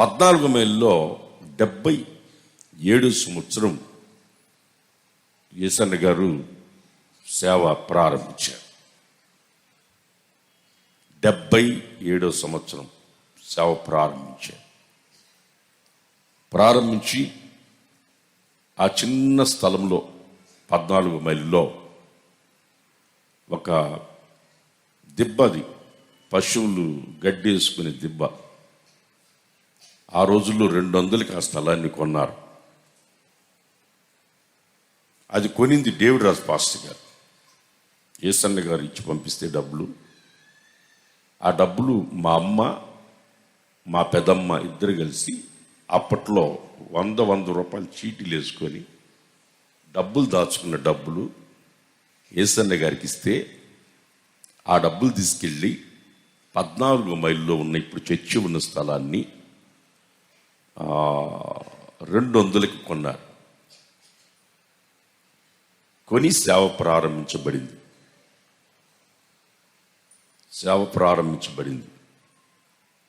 పద్నాలుగు మైల్లో డెబ్బై ఏడు సంవత్సరం ఈసన్న గారు సేవ ప్రారంభించారు. డెబ్బై ఏడో సంవత్సరం సేవ ప్రారంభించారు. ప్రారంభించి ఆ చిన్న స్థలంలో పద్నాలుగు మైల్లో ఒక దిబ్బది పశువులు గడ్డేసుకునే దిబ్బ. ఆ రోజుల్లో రెండు వందలకి ఆ స్థలాన్ని కొన్నారు. అది కొనింది డేవిడ్ రాజ్ పాస్టర్ గారు. ఏసన్న గారు ఇచ్చి పంపిస్తే డబ్బులు. ఆ డబ్బులు మా అమ్మ మా పెదమ్మ ఇద్దరు కలిసి అప్పట్లో వంద వంద రూపాయలు చీటీలు వేసుకొని డబ్బులు దాచుకున్న డబ్బులు ఏసన్న గారికి ఇస్తే ఆ డబ్బులు తీసుకెళ్ళి పద్నాలుగు మైల్లో ఉన్న ఇప్పుడు చర్చి ఉన్న స్థలాన్ని రెండు వందలకి కొన్నారు కొని సేవ ప్రారంభించబడింది. సేవ ప్రారంభించబడింది.